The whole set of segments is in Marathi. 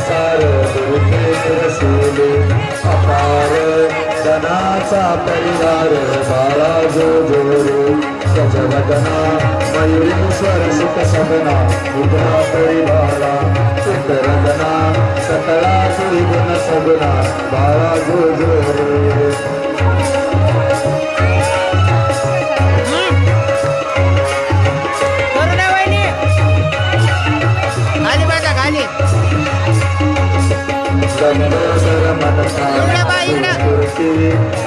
संसार दुर्गेत रसुले अपार धनाचा परिवार बाळा जो जोरे सजवदना मयुरेश्वर सुख सदना उद्या परिवारा सुतरदना सकळा सुरी गुण सगुना बारा जो जोरे गंधर्व मनसा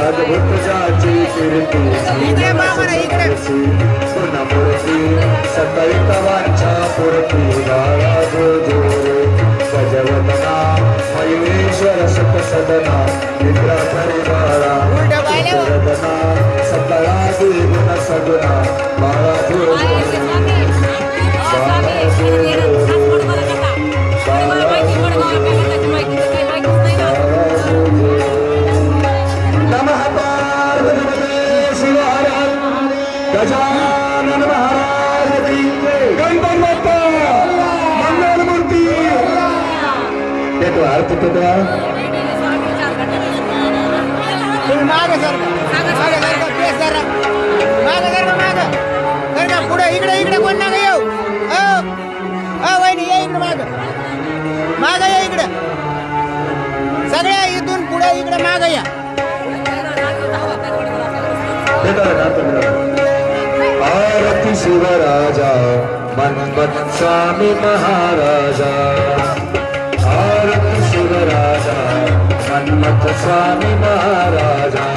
अद्भुत जाची कीर्ती इकडे बा बरं, इकडे. पुनमूर्ती जो मयुरेश्वर सुख सदना गजानन महाराज की गणपती बाप्पा मंगलमूर्ती ते तो अर्थ तो द्या तुम्ही मागे सर मागे सर का प्लेस जरा मागे सर का मागे सर का पुढे इकडे इकडे कोण मागे येऊ हो हो वहिनी ये इकडे मागे मागे या इकडे सगळ्या इथून पुढे इकडे मागे या शिव राजा मनमत स्वामी महाराजा। भारत शिव राजा मनमत स्वामी महाराजा।